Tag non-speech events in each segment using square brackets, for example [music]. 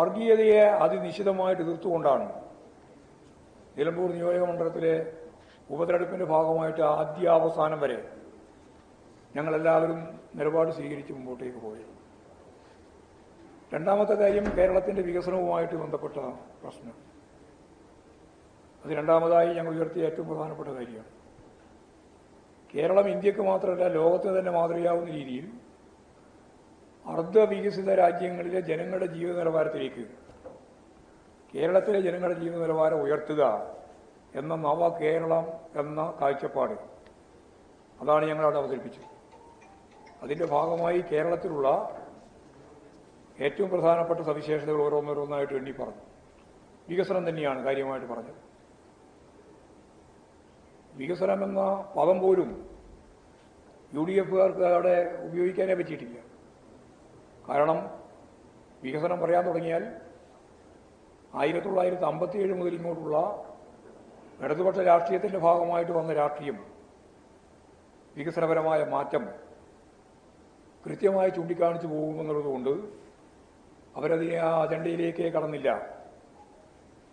വർഗീയതയെ അതിനിശ്ചിതമായിട്ട് എതിർത്തുകൊണ്ടാണ് നിലമ്പൂർ നിയോജക മണ്ഡലത്തിലെ ഉപതെരഞ്ഞെടുപ്പിന്റെ ഭാഗമായിട്ട് ആദ്യാവസാനം വരെ ഞങ്ങളെല്ലാവരും നിലപാട് സ്വീകരിച്ച് മുമ്പോട്ടേക്ക് പോയത്. രണ്ടാമത്തെ കാര്യം കേരളത്തിന്റെ വികസനവുമായിട്ട് ബന്ധപ്പെട്ട പ്രശ്നം. അത് രണ്ടാമതായി ഞങ്ങൾ ഉയർത്തിയ ഏറ്റവും പ്രധാനപ്പെട്ട കാര്യമാണ്. കേരളം ഇന്ത്യയ്ക്ക് മാത്രമല്ല ലോകത്തിന് തന്നെ മാതൃകയാവുന്ന രീതിയിൽ അർദ്ധവികസിത രാജ്യങ്ങളിലെ ജനങ്ങളുടെ ജീവിത നിലവാരത്തിലേക്ക് കേരളത്തിലെ ജനങ്ങളുടെ ജീവിത നിലവാരം ഉയർത്തുക എന്ന നവ കേരളം എന്ന കാഴ്ചപ്പാട് അതാണ് ഞങ്ങൾ അവിടെ അവതരിപ്പിച്ചത്. അതിന്റെ ഭാഗമായി കേരളത്തിലുള്ള ഏറ്റവും പ്രധാനപ്പെട്ട സവിശേഷതകൾ ഓരോന്നോരോന്നായിട്ട് എണ്ണി പറഞ്ഞു. വികസനം തന്നെയാണ് കാര്യമായിട്ട് പറഞ്ഞത്. വികസനം എന്ന പദം പോലും യു ഡി എഫുകാർക്ക് അവിടെ ഉപയോഗിക്കാനേ പറ്റിയിട്ടില്ല. കാരണം വികസനം പറയാൻ തുടങ്ങിയാൽ ആയിരത്തി തൊള്ളായിരത്തി അമ്പത്തിയേഴ് മുതൽ ഇങ്ങോട്ടുള്ള ഇടതുപക്ഷ രാഷ്ട്രീയത്തിന്റെ ഭാഗമായിട്ട് വന്ന രാഷ്ട്രീയം വികസനപരമായ മാറ്റം കൃത്യമായി ചൂണ്ടിക്കാണിച്ചു പോകുമെന്നുള്ളതുകൊണ്ട് അവരതിനെ ആ അജണ്ടയിലേക്ക് കടന്നില്ല.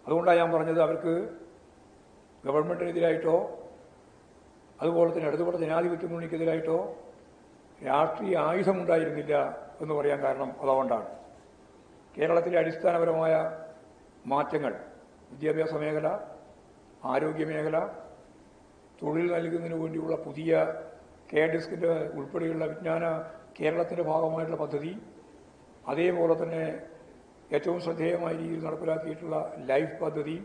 അതുകൊണ്ടാണ് ഞാൻ പറഞ്ഞത് അവർക്ക് ഗവൺമെന്റിനെതിരായിട്ടോ അതുപോലെ തന്നെ ഇടതുപക്ഷ ജനാധിപത്യ മുന്നണിക്കെതിരായിട്ടോ രാഷ്ട്രീയ ആയുധമുണ്ടായിരുന്നില്ല. എന്ന് പറയാൻ കാരണം അതുകൊണ്ടാണ്. കേരളത്തിലെ അടിസ്ഥാനപരമായ മാറ്റങ്ങൾ വിദ്യാഭ്യാസ മേഖല ആരോഗ്യ മേഖല തൊഴിൽ നൽകുന്നതിന് വേണ്ടിയുള്ള പുതിയ കെ ഡിസ്കിന്റെ ഉൾപ്പെടെയുള്ള വിജ്ഞാന കേരളത്തിന്റെ ഭാഗമായിട്ടുള്ള പദ്ധതി അതേപോലെ തന്നെ ഏറ്റവും ശ്രദ്ധേയമായ രീതിയിൽ നടപ്പിലാക്കിയിട്ടുള്ള ലൈഫ് പദ്ധതി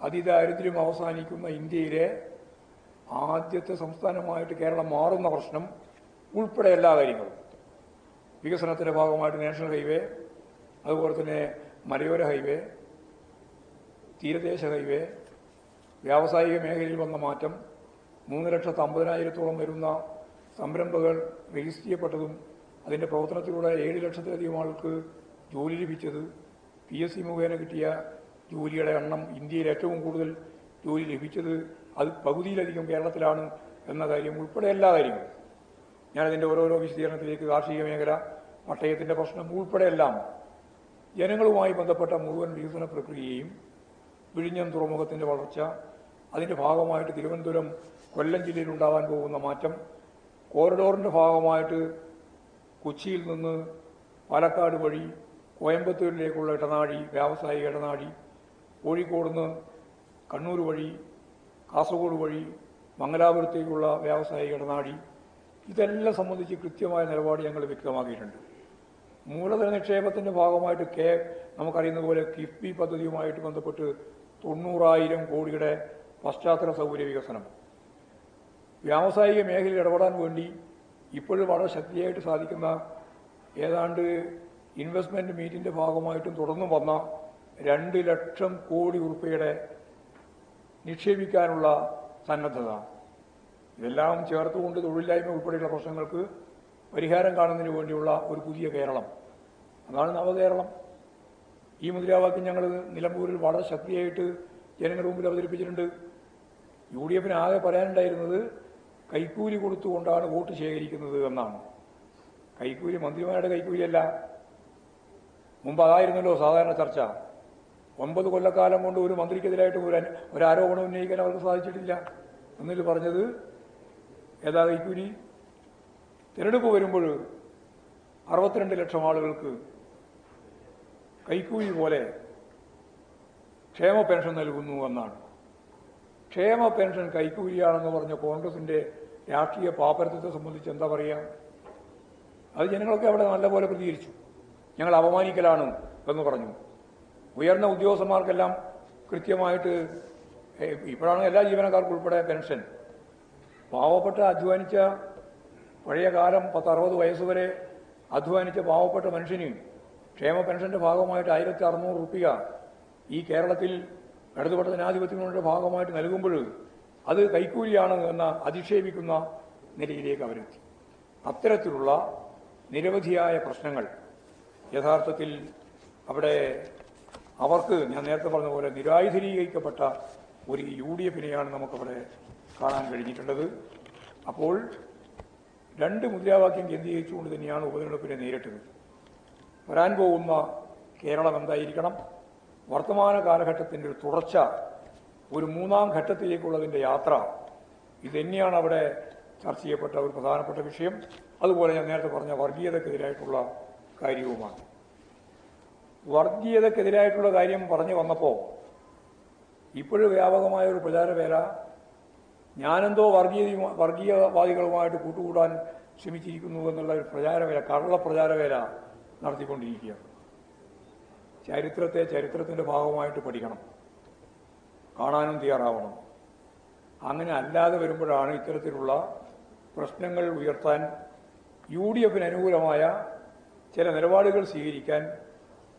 അതിദാരിദ്ര്യം അവസാനിക്കുന്ന ഇന്ത്യയിലെ ആദ്യത്തെ സംസ്ഥാനമായിട്ട് കേരളം മാറുന്ന പ്രശ്നം ഉൾപ്പെടെ എല്ലാ കാര്യങ്ങളും. വികസനത്തിന്റെ ഭാഗമായിട്ട് നാഷണൽ ഹൈവേ അതുപോലെ തന്നെ മലയോര ഹൈവേ തീരദേശ ഹൈവേ വ്യാവസായിക മേഖലയിൽ വന്ന മാറ്റം മൂന്ന് ലക്ഷത്തി അമ്പതിനായിരത്തോളം വരുന്ന സംരംഭകൾ രജിസ്റ്റർ ചെയ്യപ്പെട്ടതും അതിന്റെ പ്രവർത്തനത്തിലൂടെ ഏഴ് ലക്ഷത്തിലധികം ആൾക്ക് ജോലി ലഭിച്ചത് പി എസ് സി മുഖേന കിട്ടിയ ജോലിയുടെ എണ്ണം ഇന്ത്യയിൽ ഏറ്റവും കൂടുതൽ ജോലി ലഭിച്ചത് അത് പകുതിയിലധികം കേരളത്തിലാണ് എന്ന കാര്യം ഉൾപ്പെടെ എല്ലാ കാര്യങ്ങളും. ഞാനതിന്റെ ഓരോരോ വിശദീകരണത്തിലേക്ക് കാർഷിക മേഖല പട്ടയത്തിന്റെ പ്രശ്നം ഉൾപ്പെടെയെല്ലാം ജനങ്ങളുമായി ബന്ധപ്പെട്ട മുഴുവൻ വികസന പ്രക്രിയയും വിഴിഞ്ഞം തുറമുഖത്തിന്റെ വളർച്ച അതിന്റെ ഭാഗമായിട്ട് തിരുവനന്തപുരം കൊല്ലം ജില്ലയിൽ ഉണ്ടാകാൻ പോകുന്ന മാറ്റം കോറിഡോറിന്റെ ഭാഗമായിട്ട് കൊച്ചിയിൽ നിന്ന് പാലക്കാട് വഴി കോയമ്പത്തൂരിലേക്കുള്ള ഇടനാഴി വ്യാവസായിക ഇടനാഴി കോഴിക്കോട് നിന്ന് കണ്ണൂർ വഴി കാസർഗോഡ് വഴി മംഗലാപുരത്തേക്കുള്ള വ്യാവസായിക ഇടനാഴി ഇതെല്ലാം സംബന്ധിച്ച് കൃത്യമായ നിലപാട് ഞങ്ങൾ വ്യക്തമാക്കിയിട്ടുണ്ട്. മൂലധന നിക്ഷേപത്തിന്റെ ഭാഗമായിട്ട് കെ നമുക്കറിയുന്ന പോലെ കിഫ്ബി പദ്ധതിയുമായിട്ട് ബന്ധപ്പെട്ട് തൊണ്ണൂറായിരം കോടിയുടെ പശ്ചാത്തല സൗകര്യ വികസനം. വ്യാവസായിക മേഖലയിൽ ഇടപെടാൻ വേണ്ടി ഇപ്പോഴും വളരെ ശക്തിയായിട്ട് സാധിക്കുന്ന ഏതാണ്ട് ഇൻവെസ്റ്റ്മെന്റ് മീറ്റിന്റെ ഭാഗമായിട്ടും തുടർന്നും വന്ന രണ്ട് ലക്ഷം കോടി ഉറുപ്പയുടെ നിക്ഷേപിക്കാനുള്ള സന്നദ്ധത. ഇതെല്ലാം ചേർത്തുകൊണ്ട് തൊഴിലില്ലായ്മ ഉൾപ്പെടെയുള്ള പ്രശ്നങ്ങൾക്ക് പരിഹാരം കാണുന്നതിന് വേണ്ടിയുള്ള ഒരു പുതിയ കേരളം. അതാണ് നവകേരളം. ഈ മുദ്രാവാക്യം ഞങ്ങൾ നിലമ്പൂരിൽ വളരെ ശക്തിയായിട്ട് ജനങ്ങളുടെ മുമ്പിൽ അവതരിപ്പിച്ചിട്ടുണ്ട്. യു ഡി എഫിന് ആകെ പറയാനുണ്ടായിരുന്നത് കൈക്കൂലി കൊടുത്തുകൊണ്ടാണ് വോട്ട് ശേഖരിക്കുന്നത് എന്നാണ്. കൈക്കൂലി മന്ത്രിമാരുടെ കൈക്കൂലിയല്ല. മുമ്പ് അതായിരുന്നല്ലോ സാധാരണ ചർച്ച. ഒമ്പത് കൊല്ലക്കാലം കൊണ്ട് ഒരു മന്ത്രിക്കെതിരായിട്ട് ഒരു ഒരു ആരോപണം ഉന്നയിക്കാൻ അവർക്ക് സാധിച്ചിട്ടില്ല. എന്നിട്ട് പറഞ്ഞത് ഏതാ കൈക്കൂലി? തിരഞ്ഞെടുപ്പ് വരുമ്പോൾ അറുപത്തിരണ്ട് ലക്ഷം ആളുകൾക്ക് കൈക്കൂലി പോലെ ക്ഷേമ പെൻഷൻ നൽകുന്നു എന്നാണ്. ക്ഷേമ പെൻഷൻ കൈക്കൂലിയാണെന്ന് പറഞ്ഞ കോൺഗ്രസിന്റെ രാഷ്ട്രീയ പാപ്പരത്വത്തെ സംബന്ധിച്ച് എന്താ പറയുക അത് ജനങ്ങളൊക്കെ അവിടെ നല്ലപോലെ പ്രതികരിച്ചു. ഞങ്ങൾ അപമാനിക്കലാണ് എന്ന് പറഞ്ഞു. ഉയർന്ന ഉദ്യോഗസ്ഥന്മാർക്കെല്ലാം കൃത്യമായിട്ട് ഇപ്പോഴാണ് എല്ലാ ജീവനക്കാർക്കും ഉൾപ്പെടെ പെൻഷൻ. പാവപ്പെട്ട അധ്വാനിച്ച പഴയ കാലം പത്ത് അറുപത് വയസ്സുവരെ അധ്വാനിച്ച പാവപ്പെട്ട മനുഷ്യന് ക്ഷേമ പെൻഷന്റെ ഭാഗമായിട്ട് ആയിരത്തി അറുന്നൂറ് റുപ്യ ഈ കേരളത്തിൽ ഇടതുപക്ഷ ജനാധിപത്യങ്ങളുടെ ഭാഗമായിട്ട് നൽകുമ്പോൾ അത് കൈക്കൂലിയാണ് എന്ന അധിക്ഷേപിക്കുന്ന നിലയിലേക്ക് അവരെത്തി. അത്തരത്തിലുള്ള നിരവധിയായ പ്രശ്നങ്ങൾ യഥാർത്ഥത്തിൽ അവിടെ അവർക്ക് ഞാൻ നേരത്തെ പറഞ്ഞ പോലെ നിരായുധീകരിക്കപ്പെട്ട ഒരു യു ഡി എഫിനെയാണ് നമുക്കവിടെ കാണാൻ കഴിഞ്ഞിട്ടുള്ളത്. അപ്പോൾ രണ്ട് മുദ്രാവാക്യം കേന്ദ്രീകരിച്ചുകൊണ്ട് തന്നെയാണ് ഉപതെരഞ്ഞെടുപ്പിനെ നേരിട്ടത്. വരാൻ പോകുന്ന കേരളം എന്തായിരിക്കണം? വർത്തമാന കാലഘട്ടത്തിന്റെ ഒരു തുടർച്ച ഒരു മൂന്നാം ഘട്ടത്തിലേക്കുള്ളതിന്റെ യാത്ര ഇതുതന്നെയാണ് അവിടെ ചർച്ച ചെയ്യപ്പെട്ട ഒരു പ്രധാനപ്പെട്ട വിഷയം. അതുപോലെ ഞാൻ നേരത്തെ പറഞ്ഞ വർഗീയതക്കെതിരായിട്ടുള്ള കാര്യവുമാണ്. വർഗീയതക്കെതിരായിട്ടുള്ള കാര്യം പറഞ്ഞു വന്നപ്പോൾ ഇപ്പോഴും വ്യാപകമായ ഒരു പ്രചാരവേല ഞാനെന്തോ വർഗീയ വർഗീയവാദികളുമായിട്ട് കൂട്ടുകൂടാൻ ശ്രമിച്ചിരിക്കുന്നു എന്നുള്ള ഒരു പ്രചാരവേല കള്ള പ്രചാരവേല നടത്തിക്കൊണ്ടിരിക്കുകയാണ്. ചരിത്രത്തെ ചരിത്രത്തിന്റെ ഭാഗമായിട്ട് പഠിക്കണം. കാണാനും തയ്യാറാവണം. അങ്ങനെ അല്ലാതെ വരുമ്പോഴാണ് ഇത്തരത്തിലുള്ള പ്രശ്നങ്ങൾ ഉയർത്താൻ യു ഡി എഫിന് അനുകൂലമായ ചില നിലപാടുകൾ സ്വീകരിക്കാൻ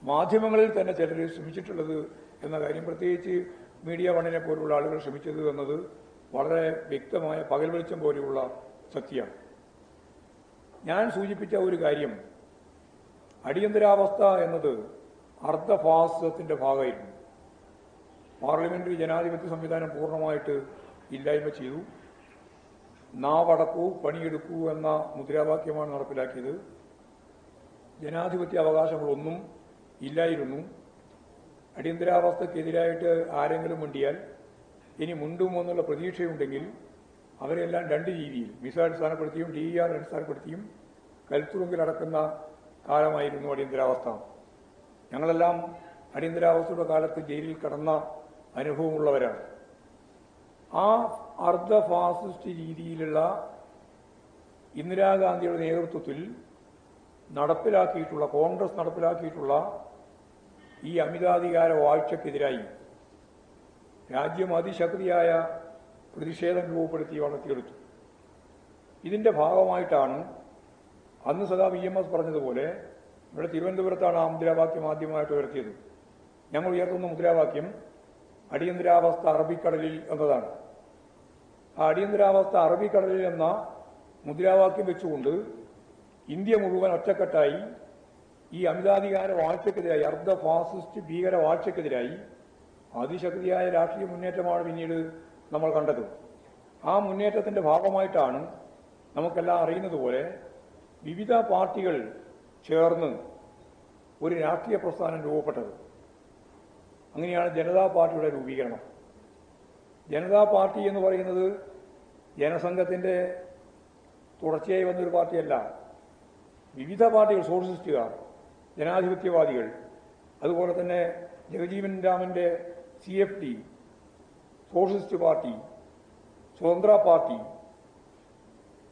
മാധ്യമങ്ങളിൽ തന്നെ ചിലർ ശ്രമിച്ചിട്ടുള്ളത് എന്ന കാര്യം പ്രത്യേകിച്ച് മീഡിയ വണ്ണിനെ പോലുള്ള ആളുകൾ ശ്രമിച്ചത് എന്നത് വളരെ വ്യക്തമായ പകൽ വെളിച്ചം പോലെയുള്ള സത്യമാണ്. ഞാൻ സൂചിപ്പിച്ച ഒരു കാര്യം അടിയന്തരാവസ്ഥ എന്നത് അർദ്ധഫാസിസത്തിന്റെ ഭാഗമായിരുന്നു. പാർലമെന്ററി ജനാധിപത്യ സംവിധാനം പൂർണമായിട്ട് ഇല്ലായ്മ ചെയ്തു. നാവടക്കൂ പണിയെടുക്കൂ എന്ന മുദ്രാവാക്യമാണ് നടപ്പിലാക്കിയത്. ജനാധിപത്യ അവകാശങ്ങളൊന്നും ഇല്ലായിരുന്നു. അടിയന്തരാവസ്ഥക്കെതിരായിട്ട് ആരെങ്കിലും വേണ്ടിയാൽ ഇനി മുണ്ടുമോ എന്നുള്ള പ്രതീക്ഷയുണ്ടെങ്കിൽ അവരെല്ലാം രണ്ട് രീതിയിൽ വിസ അടിസ്ഥാനപ്പെടുത്തിയും ഡി ആർ അടിസ്ഥാനപ്പെടുത്തിയും കൽത്തുറുങ്കിലടക്കുന്ന കാലമായിരുന്നു അടിയന്തരാവസ്ഥ. ഞങ്ങളെല്ലാം അടിയന്തരാവസ്ഥയുടെ കാലത്ത് ജയിലിൽ കടന്ന അനുഭവമുള്ളവരാണ്. ആ അർദ്ധ ഫാസിസ്റ്റ് രീതിയിലുള്ള ഇന്ദിരാഗാന്ധിയുടെ നേതൃത്വത്തിൽ നടപ്പിലാക്കിയിട്ടുള്ള കോൺഗ്രസ് നടപ്പിലാക്കിയിട്ടുള്ള ഈ അമിതാധികാര വാഴ്ചക്കെതിരായി രാജ്യം അതിശക്തിയായ പ്രതിഷേധം രൂപപ്പെടുത്തി വളർത്തിയെടുത്തു. ഇതിന്റെ ഭാഗമായിട്ടാണ് അന്ന് സദാ വി എം എസ് പറഞ്ഞതുപോലെ ഇവിടെ തിരുവനന്തപുരത്താണ് ആ മുദ്രാവാക്യം ആദ്യമായിട്ട് ഉയർത്തിയത്. ഞങ്ങൾ ഉയർത്തുന്ന മുദ്രാവാക്യം അടിയന്തരാവസ്ഥ അറബിക്കടലിൽ എന്നതാണ്. ആ അടിയന്തരാവസ്ഥ അറബിക്കടലിൽ എന്ന മുദ്രാവാക്യം വെച്ചുകൊണ്ട് ഇന്ത്യ മുഴുവൻ ഒറ്റക്കെട്ടായി ഈ അമിതാധികാര വാഴ്ചക്കെതിരായി അർദ്ധ ഫാസിസ്റ്റ് ഭീകര വാഴ്ചക്കെതിരായി അതിശക്തിയായ രാഷ്ട്രീയ മുന്നേറ്റമാണ് പിന്നീട് നമ്മൾ കണ്ടത്. ആ മുന്നേറ്റത്തിന്റെ ഭാഗമായിട്ടാണ് നമുക്കെല്ലാം അറിയുന്നത് പോലെ വിവിധ പാർട്ടികൾ ചേർന്ന് ഒരു രാഷ്ട്രീയ പ്രസ്ഥാനം രൂപപ്പെട്ടത്. അങ്ങനെയാണ് ജനതാ പാർട്ടിയുടെ രൂപീകരണം. ജനതാ പാർട്ടി എന്ന് പറയുന്നത് ജനസംഘത്തിന്റെ തുടർച്ചയായി വന്നൊരു പാർട്ടിയല്ല. വിവിധ പാർട്ടികൾ സോഷ്യലിസ്റ്റുകാർ ജനാധിപത്യവാദികൾ അതുപോലെ തന്നെ ജഗജീവൻ രാമന്റെ C F T socialist party Swatantra party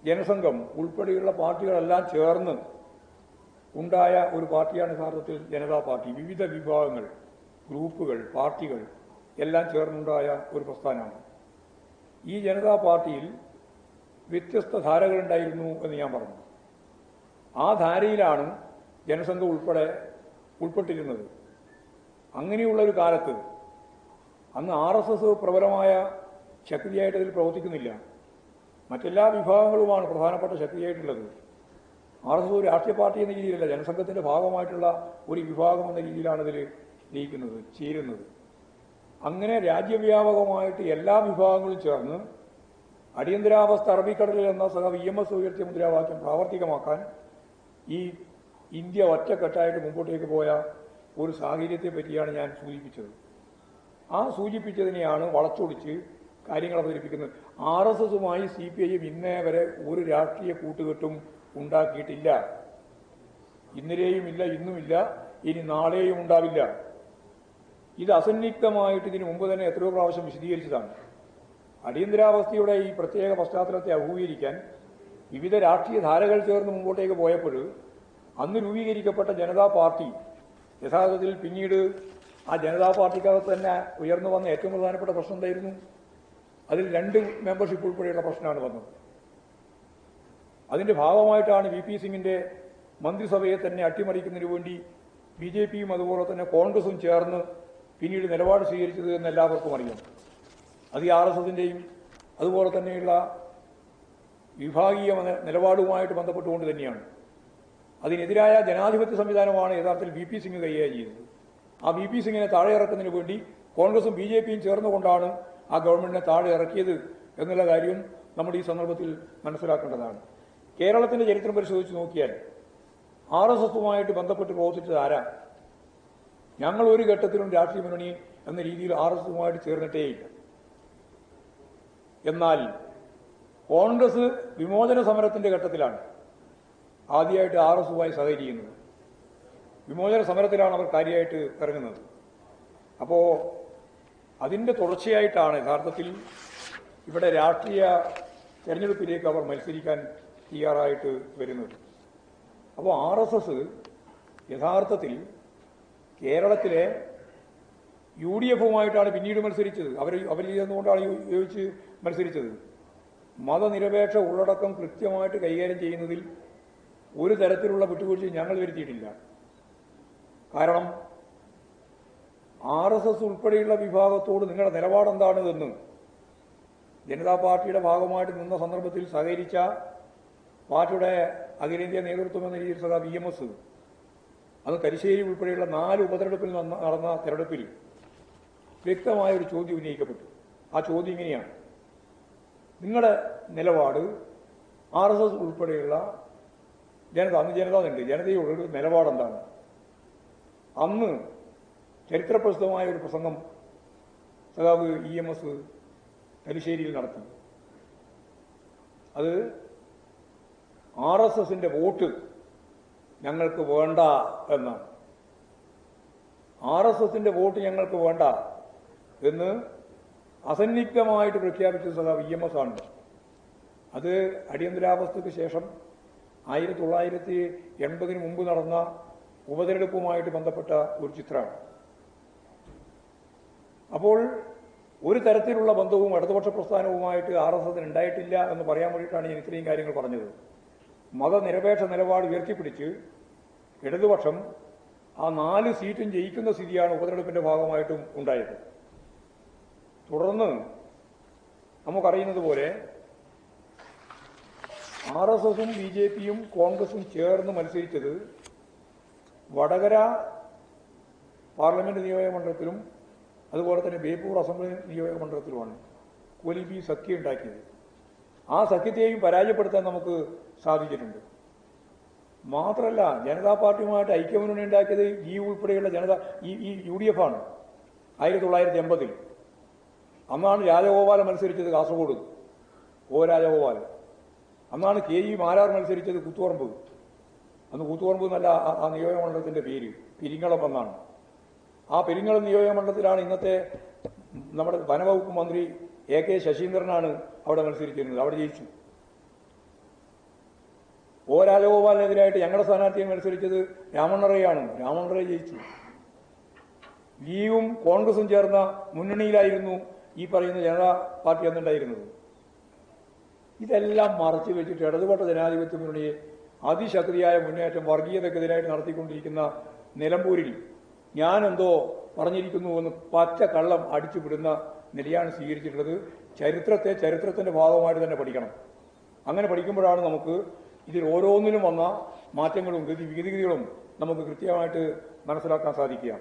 Janasangham ഉൾപ്പെടെയുള്ള പാർട്ടികളെല്ലാം ചേർന്ന് ഉണ്ടായ ഒരു പാർട്ടിയാണ് യഥാർത്ഥത്തിൽ ജനതാ പാർട്ടി. വിവിധ വിഭാഗങ്ങൾ ഗ്രൂപ്പുകൾ പാർട്ടികൾ എല്ലാം ചേർന്നുണ്ടായ ഒരു പ്രസ്ഥാനമാണ്. ഈ ജനതാ പാർട്ടിയിൽ വ്യത്യസ്ത ധാരകളുണ്ടായിരുന്നു എന്ന് ഞാൻ പറഞ്ഞു. ആ ധാരയിലാണ് ജനസംഘം ഉൾപ്പെടെ ഉൾപ്പെട്ടിരുന്നത്. അങ്ങനെയുള്ള ഒരു കാലത്ത് അന്ന് ആർ എസ് എസ് പ്രബലമായ ശക്തിയായിട്ട് ഇതിൽ പ്രവർത്തിക്കുന്നില്ല. മറ്റെല്ലാ വിഭാഗങ്ങളുമാണ് പ്രധാനപ്പെട്ട ശക്തിയായിട്ടുള്ളത്. ആർ എസ് എസ് ഒരു രാഷ്ട്രീയ പാർട്ടി എന്ന രീതിയിലല്ല ജനസംഘത്തിന്റെ ഭാഗമായിട്ടുള്ള ഒരു വിഭാഗം എന്ന രീതിയിലാണ് ഇതിൽ ലയിക്കുന്നത് ചേരുന്നത്. അങ്ങനെ രാജ്യവ്യാപകമായിട്ട് എല്ലാ വിഭാഗങ്ങളും ചേർന്ന് അടിയന്തരാവസ്ഥ അറബിക്കടലിൽ എന്ന സഹ വി എം എസ് ഉയർത്തിയ മുദ്രാവാക്യം പ്രാവർത്തികമാക്കാൻ ഈ ഇന്ത്യ ഒറ്റക്കെട്ടായിട്ട് മുമ്പോട്ടേക്ക് പോയ ഒരു സാഹചര്യത്തെ പറ്റിയാണ് ഞാൻ സൂചിപ്പിച്ചത്. ആ സൂചിപ്പിച്ചതിനെയാണ് വളച്ചൊടിച്ച് കാര്യങ്ങൾ അവതരിപ്പിക്കുന്നത്. ആർ എസ് എസുമായി സി പി ഐയും ഇന്നേ വരെ ഒരു രാഷ്ട്രീയ കൂട്ടുകെട്ടും ഉണ്ടാക്കിയിട്ടില്ല. ഇന്നലെയും ഇല്ല ഇന്നുമില്ല ഇനി നാളെയും ഉണ്ടാവില്ല. ഇത് അസന്നിഗ്ധമായിട്ട് ഇതിനു മുമ്പ് തന്നെ എത്രയോ പ്രാവശ്യം വിശദീകരിച്ചതാണ്. അടിയന്തരാവസ്ഥയുടെ ഈ പ്രത്യേക പശ്ചാത്തലത്തെ അഭിമുഖീകരിക്കാൻ വിവിധ രാഷ്ട്രീയ ധാരകൾ ചേർന്ന് മുമ്പോട്ടേക്ക് പോയപ്പോൾ അന്ന് രൂപീകരിക്കപ്പെട്ട ജനതാ പാർട്ടി യഥാർത്ഥത്തിൽ പിന്നീട് ആ ജനതാ പാർട്ടിക്കകത്ത് തന്നെ ഉയർന്നു വന്ന ഏറ്റവും പ്രധാനപ്പെട്ട പ്രശ്നം എന്തായിരുന്നു? അതിൽ രണ്ട് മെമ്പർഷിപ്പ് ഉൾപ്പെടെയുള്ള പ്രശ്നമാണ് വന്നത്. അതിന്റെ ഭാഗമായിട്ടാണ് വി പി സിംഗിന്റെ മന്ത്രിസഭയെ തന്നെ അട്ടിമറിക്കുന്നതിന് വേണ്ടി ബി ജെ പിയും അതുപോലെ തന്നെ കോൺഗ്രസും ചേർന്ന് പിന്നീട് നിലപാട് സ്വീകരിച്ചത് എന്ന് എല്ലാവർക്കും അറിയാം. അത് ഈ ആർ എസ് എസിന്റെയും അതുപോലെ തന്നെയുള്ള വിഭാഗീയ നിലപാടുമായിട്ട് ബന്ധപ്പെട്ടുകൊണ്ട് തന്നെയാണ്. അതിനെതിരായ ജനാധിപത്യ സംവിധാനമാണ് യഥാർത്ഥത്തിൽ വി പി സിംഗ് കൈകാര്യം ചെയ്യുന്നത്. ആ വി പി സിംഗിനെ താഴെ ഇറക്കുന്നതിന് വേണ്ടി കോൺഗ്രസും ബി ജെ പിയും ചേർന്നുകൊണ്ടാണ് ആ ഗവൺമെന്റിനെ താഴെ ഇറക്കിയത് എന്നുള്ള കാര്യം നമ്മൾ ഈ സന്ദർഭത്തിൽ മനസ്സിലാക്കേണ്ടതാണ്. കേരളത്തിന്റെ ചരിത്രം പരിശോധിച്ച് നോക്കിയാൽ ആർ എസ് എസുമായിട്ട് ബന്ധപ്പെട്ട് പ്രവർത്തിച്ചത് ആരാ? ഞങ്ങൾ ഒരു ഘട്ടത്തിലും രാഷ്ട്രീയ മുന്നണി എന്ന രീതിയിൽ ആർ എസ് എസുമായിട്ട് ചേർന്നിട്ടേയില്ല. എന്നാൽ കോൺഗ്രസ് വിമോചന സമരത്തിന്റെ ഘട്ടത്തിലാണ് ആദ്യമായിട്ട് ആർ എസ് എസുമായി സഹകരിക്കുന്നത് വിമോചന സമരത്തിലാണ് അവർ കാര്യമായിട്ട് ഇറങ്ങുന്നത്. അപ്പോ അതിന്റെ തുടർച്ചയായിട്ടാണ് യഥാർത്ഥത്തിൽ ഇവിടെ രാഷ്ട്രീയ തെരഞ്ഞെടുപ്പിലേക്ക് അവർ മത്സരിക്കാൻ തയ്യാറായിട്ട് വരുന്നത്. അപ്പോൾ ആർ എസ് എസ് യഥാർത്ഥത്തിൽ കേരളത്തിലെ യു ഡി എഫുമായിട്ടാണ് പിന്നീട് മത്സരിച്ചത്. അവർ അവർ ചെയ്തുകൊണ്ടാണ് യോജിച്ച് മത്സരിച്ചത്. മതനിരപേക്ഷ ഉള്ളടക്കം കൃത്യമായിട്ട് കൈകാര്യം ചെയ്യുന്നതിൽ ഒരു തരത്തിലുള്ള വിട്ടുവീഴ്ചയും ഞങ്ങൾ വരുത്തിയിട്ടില്ല. കാരണം ആർ എസ് എസ് ഉൾപ്പെടെയുള്ള വിഭാഗത്തോട് നിങ്ങളുടെ നിലപാടെന്താണ് എന്ന് ജനതാ പാർട്ടിയുടെ ഭാഗമായിട്ട് നിന്ന സന്ദർഭത്തിൽ സഹകരിച്ച പാർട്ടിയുടെ അഖിലേന്ത്യാ നേതൃത്വം എന്ന രീതിയിൽ സദാ ബി എം എസ് അത് കരിശ്ശേരി ഉൾപ്പെടെയുള്ള നാല് ഉപതെരഞ്ഞെടുപ്പിൽ നടന്ന തെരഞ്ഞെടുപ്പിൽ വ്യക്തമായ ഒരു ചോദ്യം ഉന്നയിക്കപ്പെട്ടു. ആ ചോദ്യം ഇങ്ങനെയാണ്. നിങ്ങളുടെ നിലപാട് ആർ എസ് എസ് ഉൾപ്പെടെയുള്ള ജനത അന്ന് ജനത ഉണ്ട് ജനതയോടൊരു നിലപാടെന്താണ്? അന്ന് ചരിത്രപ്രസിദ്ധമായ ഒരു പ്രസംഗം സഖാവ് ഇ എം എസ് തലശ്ശേരിയിൽ നടത്തി. അത് ആർ എസ് എസിന്റെ വോട്ട് ഞങ്ങൾക്ക് വേണ്ട എന്നാണ്. ആർ എസ് എസിന്റെ വോട്ട് ഞങ്ങൾക്ക് വേണ്ട എന്ന് അസന്നിഗ്ധമായിട്ട് പ്രഖ്യാപിച്ചത് സഖാവ് ഇ എം എസ് ആണ്. അത് അടിയന്തരാവസ്ഥയ്ക്ക് ശേഷം ആയിരത്തി തൊള്ളായിരത്തി എൺപതിന് മുമ്പ് നടന്ന ഉപതെരഞ്ഞെടുപ്പുമായിട്ട് ബന്ധപ്പെട്ട ഒരു ചിത്രമാണ്. അപ്പോൾ ഒരു തരത്തിലുള്ള ബന്ധവും ഇടതുപക്ഷ പ്രസ്ഥാനവുമായിട്ട് ആർ എസ് എസിന് ഉണ്ടായിട്ടില്ല എന്ന് പറയാൻ വേണ്ടിയിട്ടാണ് ഞാൻ ഇത്രയും കാര്യങ്ങൾ പറഞ്ഞത്. മതനിരപേക്ഷ നിലപാട് ഉയർത്തിപ്പിടിച്ച് ഇടതുപക്ഷം ആ നാല് സീറ്റും ജയിക്കുന്ന സ്ഥിതിയാണ് ഉപതെരഞ്ഞെടുപ്പിന്റെ ഭാഗമായിട്ടും ഉണ്ടായത്. തുടർന്ന് നമുക്കറിയുന്നത് പോലെ ആർ എസ് എസും ബി ജെ പിയും കോൺഗ്രസും ചേർന്ന് മത്സരിച്ചത് വടകര പാർലമെന്റ് നിയോജക മണ്ഡലത്തിലും അതുപോലെ തന്നെ ബേപ്പൂർ അസംബ്ലി നിയോജക മണ്ഡലത്തിലുമാണ് കോലിബി സഖ്യം ഉണ്ടാക്കിയത്. ആ സഖ്യത്തെയും പരാജയപ്പെടുത്താൻ നമുക്ക് സാധിച്ചിട്ടുണ്ട്. മാത്രമല്ല ജനതാ പാർട്ടിയുമായിട്ട് ഐക്യമുന്നണി ഉണ്ടാക്കിയത് ഈ ഉൾപ്പെടെയുള്ള ജനത ഈ ഈ യു ഡി എഫ് ആണ് ആയിരത്തി തൊള്ളായിരത്തി എൺപതിൽ. അന്നാണ് രാജഗോപാലം മത്സരിച്ചത് കാസർഗോഡ്. ഓ രാജഗോപാലൻ. അന്നാണ് കെ ഇ മാരാർ മത്സരിച്ചത് കൂത്തുപറമ്പ്. അന്ന് കൂത്തുപറമ്പ് എന്നല്ല ആ- നിയോജകമണ്ഡലത്തിന്റെ പേര് പിരിങ്ങളം എന്നാണ്. ആ പെരിങ്ങളം നിയോജകമണ്ഡലത്തിലാണ് ഇന്നത്തെ നമ്മുടെ വനവകുപ്പ് മന്ത്രി എ കെ ശശീന്ദ്രനാണ് അവിടെ മത്സരിച്ചിരുന്നത് അവിടെ ജയിച്ചു. ഒ രാജഗോപാലിനെതിരായിട്ട് ഞങ്ങളുടെ സ്ഥാനാർത്ഥിയെ മത്സരിച്ചത് രാമണ്ണറയാണ്. രാമണ്ണറ ജയിച്ചു. ലീഗും കോൺഗ്രസും ചേർന്ന മുന്നണിയിലായിരുന്നു ഈ പറയുന്ന ജനതാ പാർട്ടി അന്നുണ്ടായിരുന്നത്. ഇതെല്ലാം മറച്ചു വെച്ചിട്ട് ഇടതുപക്ഷ ജനാധിപത്യ മുന്നണിയെ അതിശക്തിയായ മുന്നേറ്റം വർഗീയതക്കെതിരായിട്ട് നടത്തിക്കൊണ്ടിരിക്കുന്ന നിലമ്പൂരിൽ ഞാനെന്തോ പറഞ്ഞിരിക്കുന്നു എന്ന് പച്ച കള്ളം അടിച്ചു വിടുന്ന നിലയാണ് സ്വീകരിച്ചിട്ടുള്ളത്. ചരിത്രത്തെ ചരിത്രത്തിന്റെ ഭാഗമായിട്ട് തന്നെ പഠിക്കണം. അങ്ങനെ പഠിക്കുമ്പോഴാണ് നമുക്ക് ഇതിൽ ഓരോന്നിനും വന്ന മാറ്റങ്ങളും ഗതി വിഗതികളും നമുക്ക് കൃത്യമായിട്ട് മനസ്സിലാക്കാൻ സാധിക്കുക.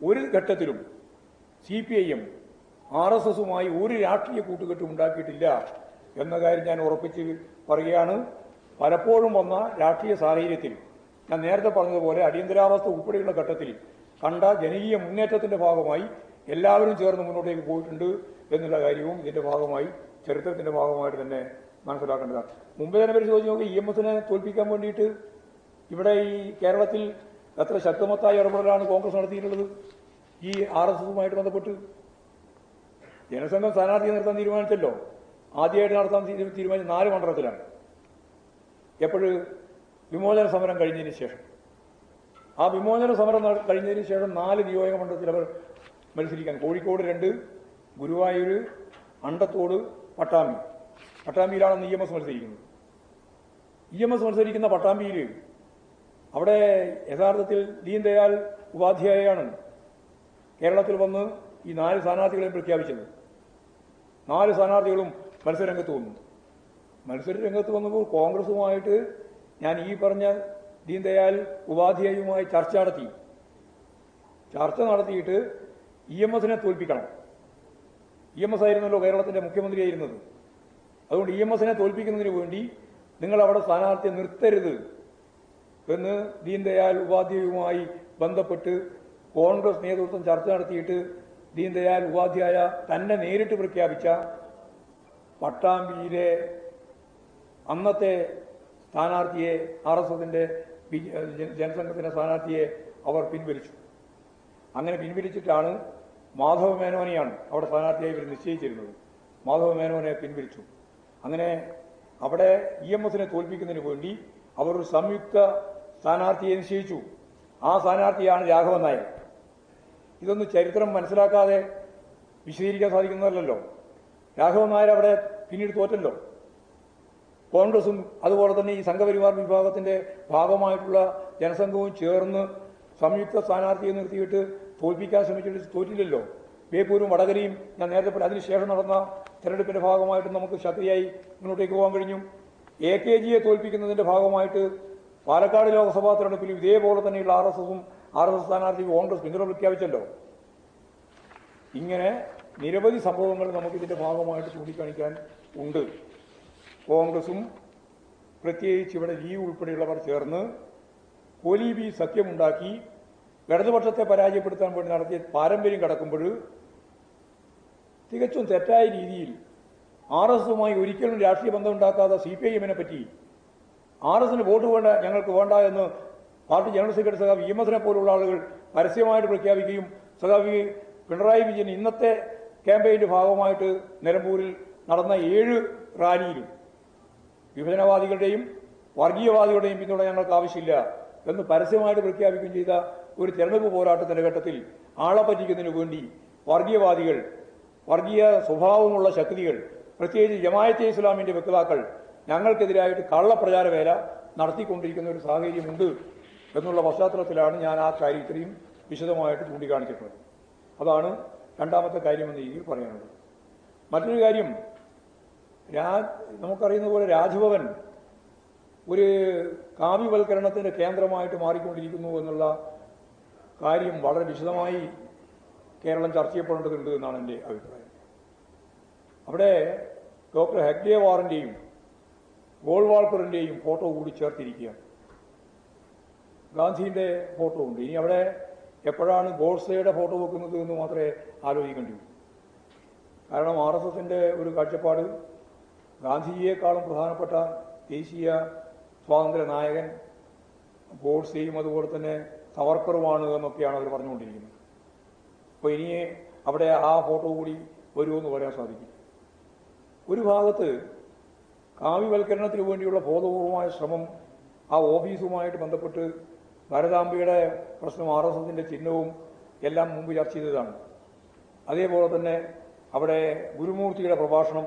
ഒരു ഘട്ടത്തിലും C P I M R S എസുമായി ഒരു രാഷ്ട്രീയ കൂട്ടുകെട്ടും ഉണ്ടാക്കിയിട്ടില്ല. എന്ന കാര്യം ഞാൻ ഉറപ്പിച്ച് പറയുകയാണ്. പലപ്പോഴും വന്ന രാഷ്ട്രീയ സാഹചര്യത്തിൽ ഞാൻ നേരത്തെ പറഞ്ഞതുപോലെ അടിയന്തരാവസ്ഥ ഉൾപ്പെടെയുള്ള ഘട്ടത്തിൽ കണ്ട ജനകീയ മുന്നേറ്റത്തിന്റെ ഭാഗമായി എല്ലാവരും ചേർന്ന് മുന്നോട്ടേക്ക് പോയിട്ടുണ്ട് എന്നുള്ള കാര്യവും ഇതിന്റെ ഭാഗമായി ചരിത്രത്തിന്റെ ഭാഗമായിട്ട് തന്നെ മനസ്സിലാക്കേണ്ടതാണ്. മുമ്പ് തന്നെ പരിശോധിച്ച് നോക്കി ഇ എം എസിനെ തോൽപ്പിക്കാൻ വേണ്ടിയിട്ട് ഇവിടെ ഈ കേരളത്തിൽ എത്ര ശക്തമത്തായ ഇടപെടലാണ് കോൺഗ്രസ് നടത്തിയിട്ടുള്ളത്? ഈ ആർ എസ് എസുമായിട്ട് ബന്ധപ്പെട്ട് ജനസംഘം സ്ഥാനാർത്ഥിയെ നിർത്താൻ തീരുമാനിച്ചല്ലോ. ആദ്യമായിട്ട് നടത്താൻ തീരു- തീരുമാനിച്ച നാല് മണ്ഡലത്തിലാണ്. എപ്പോഴും വിമോചന സമരം കഴിഞ്ഞതിന് ശേഷം. ആ വിമോചന സമരം കഴിഞ്ഞതിന് ശേഷം നാല് നിയോജക മണ്ഡലത്തിൽ അവർ മത്സരിക്കാൻ കോഴിക്കോട് രണ്ട് ഗുരുവായൂർ അണ്ടത്തോട് പട്ടാമ്പി. പട്ടാമ്പിയിലാണ് ഇ എം എസ് മത്സരിക്കുന്നത്. ഇ എം എസ് മത്സരിക്കുന്ന പട്ടാമ്പിയിൽ അവിടെ യഥാർത്ഥത്തിൽ ദീൻ ദയാൽ ഉപാധ്യായയാണ് കേരളത്തിൽ വന്ന് ഈ നാല് സ്ഥാനാർത്ഥികളെയും പ്രഖ്യാപിച്ചത്. നാല് സ്ഥാനാർത്ഥികളും മത്സരരംഗത്ത് വന്നു മത്സരരംഗത്ത് വന്നപ്പോൾ കോൺഗ്രസുമായിട്ട് ഞാൻ ഈ പറഞ്ഞ ദീൻദയാൽ ഉപാധ്യായുമായി ചർച്ച നടത്തി. ചർച്ച നടത്തിയിട്ട് ഇ എം എസിനെ തോൽപ്പിക്കണം. ഇ എം എസ് ആയിരുന്നല്ലോ കേരളത്തിന്റെ മുഖ്യമന്ത്രിയായിരുന്നത്. അതുകൊണ്ട് ഇ എം എസിനെ തോൽപ്പിക്കുന്നതിന് വേണ്ടി നിങ്ങൾ അവിടെ സ്ഥാനാർത്ഥിയെ നിർത്തരുത് എന്ന് ദീൻദയാൽ ഉപാധ്യായുമായി ബന്ധപ്പെട്ട് കോൺഗ്രസ് നേതൃത്വം ചർച്ച നടത്തിയിട്ട് ദീൻദയാൽ ഉപാധ്യായ തന്നെ നേരിട്ട് പ്രഖ്യാപിച്ച പട്ടാമ്പിയിലെ അന്നത്തെ സ്ഥാനാർത്ഥിയെ ആർ എസ് എസിന്റെ ജനസംഘത്തിന്റെ സ്ഥാനാർത്ഥിയെ അവർ പിൻവലിച്ചു. അങ്ങനെ പിൻവലിച്ചിട്ടാണ് മാധവ മേനോനെയാണ് അവിടെ സ്ഥാനാർത്ഥിയായി ഇവർ നിശ്ചയിച്ചിരുന്നത്. മാധവ മേനോനെ പിൻവലിച്ചു. അങ്ങനെ അവിടെ ഇ എം എസിനെ തോൽപ്പിക്കുന്നതിന് വേണ്ടി അവർ ഒരു സംയുക്ത സ്ഥാനാർത്ഥിയെ നിശ്ചയിച്ചു. ആ സ്ഥാനാർത്ഥിയാണ് രാഘവൻ നായർ. ഇതൊന്നും ചരിത്രം മനസ്സിലാക്കാതെ വിശദീകരിക്കാൻ സാധിക്കുന്നതല്ലോ രാഘവൻ നായർ അവിടെ പിന്നീട് തോറ്റല്ലോ. കോൺഗ്രസും അതുപോലെ തന്നെ ഈ സംഘപരിവാർ വിഭാഗത്തിന്റെ ഭാഗമായിട്ടുള്ള ജനസംഘവും ചേർന്ന് സംയുക്ത സ്ഥാനാർത്ഥിയെ നിർത്തിയിട്ട് തോൽപ്പിക്കാൻ ശ്രമിച്ചിട്ട് തോറ്റില്ലല്ലോ. ബേപ്പൂരും വടകരയും ഞാൻ നേരത്തെ പറഞ്ഞു അതിനുശേഷം നടന്ന തെരഞ്ഞെടുപ്പിന്റെ ഭാഗമായിട്ട് നമുക്ക് ശക്തിയായി മുന്നോട്ടേക്ക് പോകാൻ കഴിഞ്ഞു. എ കെ ജിയെ തോൽപ്പിക്കുന്നതിന്റെ ഭാഗമായിട്ട് പാലക്കാട് ലോക്സഭാ തെരഞ്ഞെടുപ്പിൽ ഇതേപോലെ തന്നെയുള്ള ആർ എസ് എസും ആർ എസ് എസ് സ്ഥാനാർത്ഥി കോൺഗ്രസ് പിന്തുണ പ്രഖ്യാപിച്ചല്ലോ. ഇങ്ങനെ നിരവധി സംഭവങ്ങൾ നമുക്ക് ഇതിന്റെ ഭാഗമായിട്ട് ചൂണ്ടിക്കാണിക്കാൻ ഉണ്ട്. കോൺഗ്രസും പ്രത്യേകിച്ച് ഇവിടെ ലീവ് ഉൾപ്പെടെയുള്ളവർ ചേർന്ന് കോലീബി സഖ്യമുണ്ടാക്കി ഇടതുപക്ഷത്തെ പരാജയപ്പെടുത്താൻ വേണ്ടി നടത്തിയ പാരമ്പര്യം കടക്കുമ്പോൾ തികച്ചും തെറ്റായ രീതിയിൽ ആർ എസ് എസുമായി ഒരിക്കലും രാഷ്ട്രീയ ബന്ധം ഉണ്ടാക്കാത്ത സി പി ഐ എമ്മിനെ പറ്റി ആർ എസിന് വോട്ട് വേണ്ട ഞങ്ങൾക്ക് വേണ്ട എന്ന് പാർട്ടി ജനറൽ സെക്രട്ടറി സഖാവ് ഇ എം എസിനെ പോലുള്ള ആളുകൾ പരസ്യമായിട്ട് പ്രഖ്യാപിക്കുകയും സഖാവ് പിണറായി വിജയൻ ഇന്നത്തെ ക്യാമ്പയിന്റെ ഭാഗമായിട്ട് നിലമ്പൂരിൽ നടന്ന ഏഴ് റാലിയിലും വിഭജനവാദികളുടെയും വർഗീയവാദികളുടെയും പിന്തുണ ഞങ്ങൾക്ക് ആവശ്യമില്ല എന്ന് പരസ്യമായിട്ട് പ്രഖ്യാപിക്കുകയും ചെയ്ത ഒരു തെരഞ്ഞെടുപ്പ് പോരാട്ടത്തിന്റെ ഘട്ടത്തിൽ ആളെ പറ്റിക്കുന്നതിന് വേണ്ടി വർഗീയവാദികൾ വർഗീയ സ്വഭാവമുള്ള ശക്തികൾ പ്രത്യേകിച്ച് ജമായത്തെ ഇസ്ലാമിന്റെ വക്താക്കൾ ഞങ്ങൾക്കെതിരായിട്ട് കള്ളപ്രചാര വേല നടത്തിക്കൊണ്ടിരിക്കുന്ന ഒരു സാഹചര്യമുണ്ട് എന്നുള്ള പശ്ചാത്തലത്തിലാണ് ഞാൻ ആ കാര്യം ഇത്രയും വിശദമായിട്ട് ചൂണ്ടിക്കാണിച്ചിട്ടുള്ളത്. അതാണ് രണ്ടാമത്തെ കാര്യമെന്ന് എനിക്ക് പറയാനുള്ളത് മറ്റൊരു കാര്യം രാ- നമുക്കറിയുന്ന പോലെ രാജ്ഭവൻ ഒരു കാവ്യവൽക്കരണത്തിന്റെ കേന്ദ്രമായിട്ട് മാറിക്കൊണ്ടിരിക്കുന്നു എന്നുള്ള കാര്യം വളരെ വിശദമായി കേരളം ചർച്ച ചെയ്യപ്പെടേണ്ടതുണ്ട് എന്നാണ് എന്റെ അഭിപ്രായം. അവിടെ ഡോക്ടർ ഹെഗ്ഡേവാറിന്റെയും ഗോൾവാൾക്കറിന്റെയും ഫോട്ടോ കൂടി ചേർത്തിരിക്കുകയാണ്. ഗാന്ധിന്റെ ഫോട്ടോ ഉണ്ട്. ഇനി അവിടെ എപ്പോഴാണ് ഗോഡ്സയുടെ ഫോട്ടോ വെക്കുന്നത് എന്ന് മാത്രമേ ആലോചിക്കേണ്ടി വരൂ. കാരണം ആർ എസ് എസിന്റെ ഒരു കാഴ്ചപ്പാട് ഗാന്ധിജിയെക്കാളും പ്രധാനപ്പെട്ട ദേശീയ സ്വാതന്ത്ര്യ നായകൻ ഗോഡ്സെയും അതുപോലെ തന്നെ സവർക്കറുമാണ് എന്നൊക്കെയാണ് അവർ പറഞ്ഞുകൊണ്ടിരിക്കുന്നത്. അപ്പോൾ ഇനി അവിടെ ആ ഫോട്ടോ കൂടി വരുമെന്ന് പറയാൻ സാധിക്കും. ഒരു ഭാഗത്ത് കാവ്യവൽക്കരണത്തിന് വേണ്ടിയുള്ള ബോധപൂർവമായ ശ്രമം ആ ഓഫീസുമായിട്ട് ബന്ധപ്പെട്ട് ഭാരതാംബയുടെ പ്രശ്നം ആർ എസ് എസിന്റെ ചിഹ്നവും എല്ലാം മുമ്പ് ചർച്ച ചെയ്തതാണ്. അതേപോലെ തന്നെ അവിടെ ഗുരുമൂർത്തിയുടെ പ്രഭാഷണം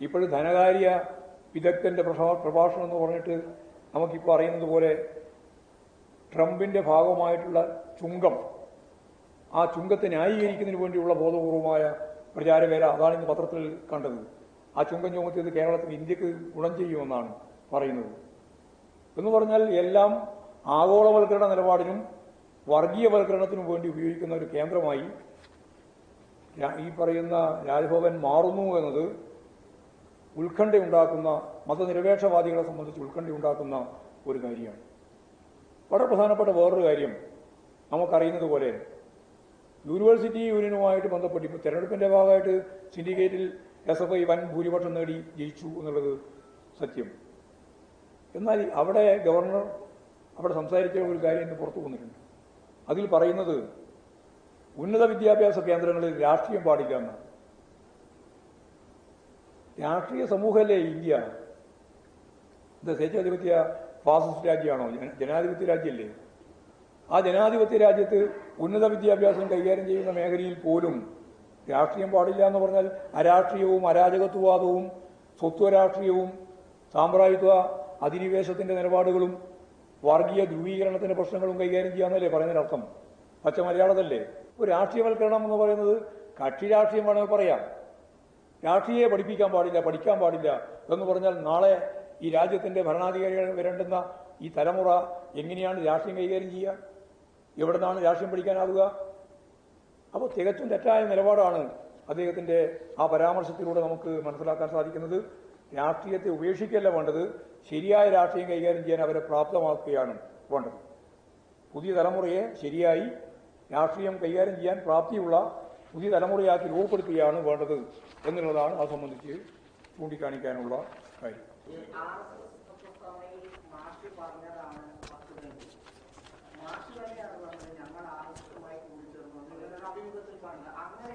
ഇപ്പോഴും ധനകാര്യ വിദഗ്ധന്റെ പ്രഭാഷണം എന്ന് പറഞ്ഞിട്ട് നമുക്കിപ്പോൾ അറിയുന്നത് പോലെ ട്രംപിന്റെ ഭാഗമായിട്ടുള്ള ചുങ്കം ആ ചുങ്കത്തെ ന്യായീകരിക്കുന്നതിന് വേണ്ടിയുള്ള ബോധപൂർവമായ പ്രചാരവേല അതാണ് ഇന്ന് പത്രത്തിൽ കണ്ടത്. ആ ചുങ്കം ചുമത്തിയത് കേരളത്തിൽ ഇന്ത്യയ്ക്ക് ഗുണം ചെയ്യുമെന്നാണ് പറയുന്നത്. എന്ന് പറഞ്ഞാൽ എല്ലാം ആഗോളവൽക്കരണ നിലപാടിനും വർഗീയവൽക്കരണത്തിനും വേണ്ടി ഉപയോഗിക്കുന്ന ഒരു കേന്ദ്രമായി ഈ പറയുന്ന രാജ്ഭവൻ മാറുന്നു എന്നത് ഉത്കണ്ഠയുണ്ടാക്കുന്ന മതനിരപേക്ഷവാദികളെ സംബന്ധിച്ച് ഉത്കണ്ഠയുണ്ടാക്കുന്ന ഒരു കാര്യമാണ്. വളരെ പ്രധാനപ്പെട്ട വേറൊരു കാര്യം നമുക്കറിയുന്നത് പോലെ യൂണിവേഴ്സിറ്റി യൂണിയനുമായിട്ട് ബന്ധപ്പെട്ട് ഇപ്പോൾ തെരഞ്ഞെടുപ്പിന്റെ ഭാഗമായിട്ട് സിൻഡിക്കേറ്റിൽ എസ് എഫ് ഐ വൻ ഭൂരിപക്ഷം നേടി ജയിച്ചു എന്നുള്ളത് സത്യം. എന്നാൽ അവിടെ ഗവർണർ അവിടെ സംസാരിച്ച ഒരു കാര്യം ഇന്ന് പുറത്തു വന്നിട്ടുണ്ട്. അതിൽ പറയുന്നത് ഉന്നത വിദ്യാഭ്യാസ കേന്ദ്രങ്ങളിൽ രാഷ്ട്രീയം പാടില്ല എന്നാണ്. രാഷ്ട്രീയ സമൂഹമല്ലേ ഇന്ത്യ? ഇത് സ്വേച്ഛാധിപത്യ ഫാസിസ്റ്റ് രാജ്യമാണോ? ജന- ജനാധിപത്യ രാജ്യമല്ലേ? ആ ജനാധിപത്യ രാജ്യത്ത് ഉന്നത വിദ്യാഭ്യാസം കൈകാര്യം ചെയ്യുന്ന മേഖലയിൽ പോലും രാഷ്ട്രീയം പാടില്ല എന്ന് പറഞ്ഞാൽ അരാഷ്ട്രീയവും അരാജകത്വവാദവും സ്വത്വരാഷ്ട്രീയവും സാമ്രാജ്യത്വ അധിനിവേശത്തിന്റെ നിലപാടുകളും വർഗീയ ധ്രുവീകരണത്തിന്റെ പ്രശ്നങ്ങളും കൈകാര്യം ചെയ്യാന്നല്ലേ പറയുന്നതിനർത്ഥം. പച്ച മലയാളത്തല്ലേ ഒരു രാഷ്ട്രീയവൽക്കരണം എന്ന് പറയുന്നത് കക്ഷി രാഷ്ട്രീയം വേണമെങ്കിൽ പറയാം. രാഷ്ട്രീയെ പഠിപ്പിക്കാൻ പാടില്ല പഠിക്കാൻ പാടില്ല എന്ന് പറഞ്ഞാൽ നാളെ ഈ രാജ്യത്തിന്റെ ഭരണാധികാരികൾ വരേണ്ടുന്ന ഈ തലമുറ എങ്ങനെയാണ് രാഷ്ട്രീയം കൈകാര്യം ചെയ്യുക? എവിടെ നിന്നാണ് രാഷ്ട്രീയം പഠിക്കാനാവുക? അപ്പോൾ തികച്ചും തെറ്റായ നിലപാടാണ് അദ്ദേഹത്തിന്റെ ആ പരാമർശത്തിലൂടെ നമുക്ക് മനസ്സിലാക്കാൻ സാധിക്കുന്നത്. രാഷ്ട്രീയത്തെ ഉപേക്ഷിക്കല്ല വേണ്ടത്. ശരിയായ രാഷ്ട്രീയം കൈകാര്യം ചെയ്യാൻ അവരെ പ്രാപ്തമാക്കുകയാണ് വേണ്ടത്. പുതിയ തലമുറയെ ശരിയായി രാഷ്ട്രീയം കൈകാര്യം ചെയ്യാൻ പ്രാപ്തിയുള്ള പുതിയ തലമുറയാക്കി രൂപപ്പെടുത്തുകയാണ് വേണ്ടത് എന്നുള്ളതാണ് അത് സംബന്ധിച്ച് ചൂണ്ടിക്കാണിക്കാനുള്ള കാര്യം.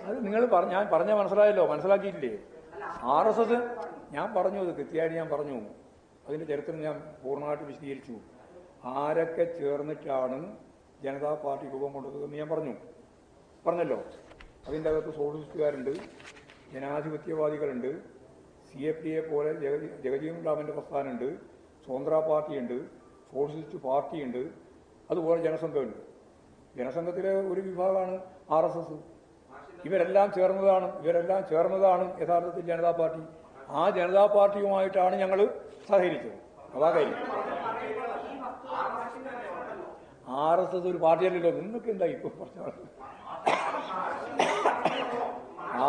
അത് നിങ്ങൾ പറഞ്ഞ ഞാൻ പറഞ്ഞ മനസ്സിലായല്ലോ മനസ്സിലാക്കിയില്ലേ ആർ എസ് എസ് ഞാൻ പറഞ്ഞു അത് കൃത്യമായിട്ട് ഞാൻ പറഞ്ഞു. അതിന്റെ ചരിത്രം ഞാൻ പൂർണമായിട്ട് വിശദീകരിച്ചു. ആരൊക്കെ ചേർന്നിട്ടാണ് ജനതാ പാർട്ടി രൂപം കൊണ്ടതെന്ന് ഞാൻ പറഞ്ഞു. പറഞ്ഞല്ലോ. അതിന്റെ അകത്ത് സോഷ്യലിസ്റ്റുകാരുണ്ട് ജനാധിപത്യവാദികളുണ്ട് സി എഫ് എ പോലെ ജഗജീ ജഗജീവൻ റാമിന്റെ പ്രസ്ഥാനമുണ്ട് സ്വതന്ത്ര പാർട്ടിയുണ്ട് സോഷ്യലിസ്റ്റ് പാർട്ടിയുണ്ട് അതുപോലെ ജനസംഘമുണ്ട്. ജനസംഘത്തിലെ ഒരു വിഭാഗമാണ് ആർ എസ് എസ്. ഇവരെല്ലാം ചേർന്നതാണ് ഇവരെല്ലാം ചേർന്നതാണ് യഥാർത്ഥത്തിൽ ജനതാ പാർട്ടി. ആ ജനതാ പാർട്ടിയുമായിട്ടാണ് ഞങ്ങൾ സഹകരിച്ചത് അതാ കാര്യം ആർ എസ് എസ് ഒരു പാർട്ടിയല്ലല്ലോ നിങ്ങൾക്ക് എന്താ ഇപ്പൊ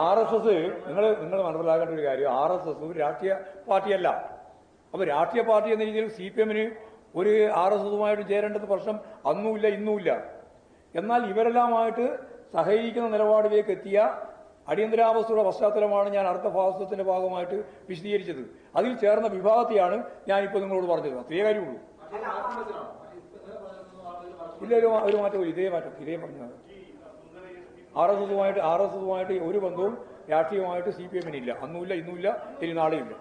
ആർ എസ് എസ് നിങ്ങൾ നിങ്ങൾ മനസ്സിലാക്കേണ്ട ഒരു കാര്യം ആർ എസ് എസ് ഒരു രാഷ്ട്രീയ പാർട്ടിയല്ല. അപ്പൊ രാഷ്ട്രീയ പാർട്ടി എന്ന രീതിയിൽ സി പി എമ്മിന് ഒരു ആർ എസ് എസുമായിട്ട് ചേരേണ്ടത് പ്രശ്നം അന്നുമില്ല ഇന്നുമില്ല. എന്നാൽ ഇവരെല്ലാമായിട്ട് സഹകരിക്കുന്ന നിലപാടിലേക്ക് എത്തിയ അടിയന്തരാവസ്ഥയുടെ പശ്ചാത്തലമാണ് ഞാൻ അടുത്ത ഭാഗമായിട്ട് വിശദീകരിച്ചത്. അതിൽ ചേർന്ന വിഭാഗത്തെയാണ് ഞാനിപ്പോൾ നിങ്ങളോട് പറഞ്ഞത് അത്രയേ കാര്യമുള്ളൂ. ഇല്ല ഒരു മാറ്റവും ഇതേ മാറ്റം ഇതേ പറഞ്ഞത്. ആർ എസ് എസുമായിട്ട് ആർ എസ് എസുമായിട്ട് ഒരു ബന്ധവും രാഷ്ട്രീയമായിട്ട് സി പി എമ്മിനില്ല. അന്നുമില്ല ഇന്നുമില്ല ഇനി നാളെയുമില്ല.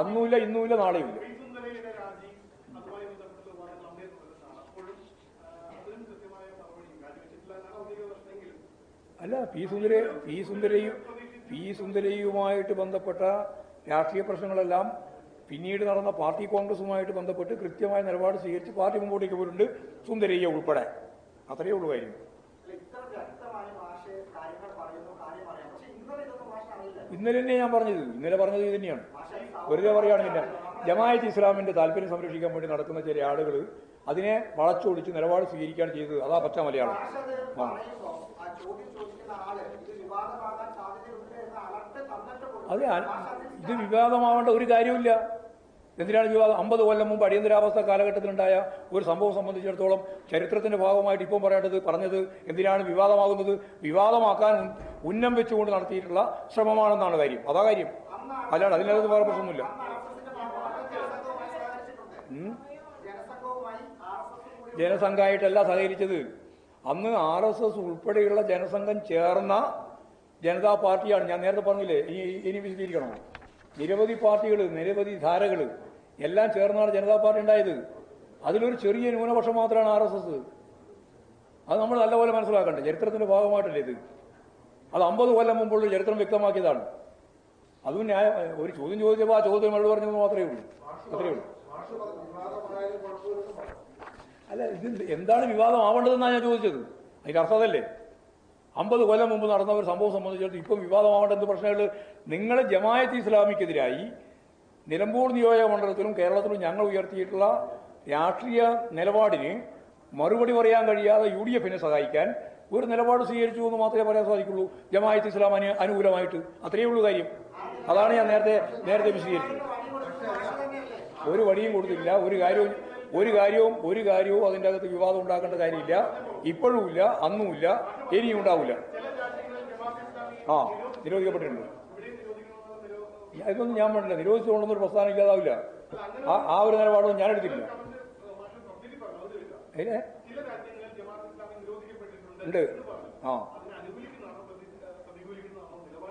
അന്നുമില്ല ഇന്നുമില്ല നാളെയുമില്ല സുന്ദരയുടെ രാജി അതുമായി ബന്ധപ്പെട്ട് പറയുന്ന അപ്ഡേറ്റ് വരുന്നതാണ് അപ്പോഴും ആ, അതിനും കൃത്യമായ മറുപടി രാജിവെച്ചിട്ടില്ല എന്നാണ് ഔദ്യോഗിക പ്രശ്നമെങ്കിലും അല്ല പി സുന്ദര പി സുന്ദരയും പി സുന്ദരയുമായിട്ട് ബന്ധപ്പെട്ട രാഷ്ട്രീയ പ്രശ്നങ്ങളെല്ലാം പിന്നീട് നടന്ന പാർട്ടി കോൺഗ്രസുമായിട്ട് ബന്ധപ്പെട്ട് കൃത്യമായ നിലപാട് സ്വീകരിച്ച് പാർട്ടി മുമ്പോട്ടേക്ക് പോയിട്ടുണ്ട് സുന്ദരയ്യ ഉൾപ്പെടെ. അത്രയേ ഉള്ളൂ കാര്യം. ഇന്നലെ തന്നെ ഞാൻ പറഞ്ഞത് ഇന്നലെ പറഞ്ഞത് ഇത് തന്നെയാണ്. വെറുതെ പറയുകയാണെങ്കിൽ ജമായത്ത് ഇസ്ലാമിന്റെ താല്പര്യം സംരക്ഷിക്കാൻ വേണ്ടി നടക്കുന്ന ചില ആളുകൾ അതിനെ വളച്ചൊടിച്ച് നിലപാട് സ്വീകരിക്കുകയാണ് ചെയ്തത്. അതാ പച്ച മലയാളം. അത് ഇത് വിവാദമാവേണ്ട ഒരു കാര്യമില്ല എന്തിനാണ് വിവാദം? അമ്പത് കൊല്ലം മുമ്പ് അടിയന്തരാവസ്ഥ കാലഘട്ടത്തിലുണ്ടായ ഒരു സംഭവം സംബന്ധിച്ചിടത്തോളം ചരിത്രത്തിന്റെ ഭാഗമായിട്ട് ഇപ്പം പറയേണ്ടത് പറഞ്ഞത് എന്തിനാണ് വിവാദമാകുന്നത്? വിവാദമാക്കാൻ ഉന്നം വെച്ചുകൊണ്ട് നടത്തിയിട്ടുള്ള ശ്രമമാണെന്നാണ് കാര്യം. അതാ കാര്യം. അല്ലാണ്ട് അതിനകത്ത് വേറെ പ്രശ്നമൊന്നുമില്ല. ജനസംഘമായിട്ടല്ല സഹകരിച്ചത്. അന്ന് ആർ എസ് എസ് ഉൾപ്പെടെയുള്ള ജനസംഘം ചേർന്ന ജനതാ പാർട്ടിയാണ്. ഞാൻ നേരത്തെ പറഞ്ഞില്ലേ ഇനി ഇനി വിശദീകരിക്കണോ? നിരവധി പാർട്ടികൾ നിരവധി ധാരകൾ എല്ലാം ചേർന്നാണ് ജനതാ പാർട്ടി ഉണ്ടായത്. അതിലൊരു ചെറിയ ന്യൂനപക്ഷം മാത്രമാണ് ആർ എസ് എസ്. അത് നമ്മൾ നല്ലപോലെ മനസ്സിലാക്കണ്ടേ ചരിത്രത്തിന്റെ ഭാഗമായിട്ടല്ലേ ഇത്? അത് അമ്പത് കൊല്ലം മുമ്പുള്ള ചരിത്രം വ്യക്തമാക്കിയതാണ്. അതും ന്യായ ഒരു ചോദ്യം ചോദിച്ചപ്പോൾ ആ ചോദ്യം മറുപടി പറഞ്ഞത് മാത്രമേ ഉള്ളൂ. അത്രയേ ഉള്ളൂ. അല്ല ഇത് എന്താണ് വിവാദം ആവേണ്ടതെന്നാണ് ഞാൻ ചോദിച്ചത്. അതിന്റെ അർത്ഥമല്ലേ അമ്പത് കൊല്ലം മുമ്പ് നടന്ന ഒരു സംഭവം സംബന്ധിച്ചിടത്തോളം ഇപ്പം വിവാദമാവേണ്ട എന്ത് പ്രശ്നങ്ങൾ നിങ്ങൾ ജമായത്ത് ഇസ്ലാമിക്കെതിരായി നിലമ്പൂർ നിയോജക മണ്ഡലത്തിലും കേരളത്തിലും ഞങ്ങൾ ഉയർത്തിയിട്ടുള്ള രാഷ്ട്രീയ നിലപാടിന് മറുപടി പറയാൻ കഴിയാതെ യു ഡി എഫിനെ സഹായിക്കാൻ ഒരു നിലപാട് സ്വീകരിച്ചു എന്ന് മാത്രമേ പറയാൻ സാധിക്കുള്ളൂ. ജമായത്ത് ഇസ്ലാമിന് അനുകൂലമായിട്ട്. അത്രയേ ഉള്ളൂ കാര്യം. അതാണ് ഞാൻ നേരത്തെ നേരത്തെ വിശദീകരിച്ചത്. ഒരു വടിയും കൊടുത്തില്ല ഒരു കാര്യവും ഒരു കാര്യവും ഒരു കാര്യവും അതിന്റെ അകത്ത് വിവാദം ഉണ്ടാക്കേണ്ട കാര്യമില്ല. ഇപ്പോഴും ഇല്ല അന്നുമില്ല ഇനിയും ഉണ്ടാവില്ല. ആ നിരോധിക്കപ്പെട്ടിട്ടുണ്ട്. ഇതൊന്നും ഞാൻ പറഞ്ഞില്ല. നിരോധിച്ചുകൊണ്ടൊന്നും ഒരു പ്രസ്ഥാനം ഇല്ലാതാവില്ല. ആ ഒരു നിലപാടൊന്നും ഞാൻ എടുത്തില്ല ഉണ്ട്. ആ.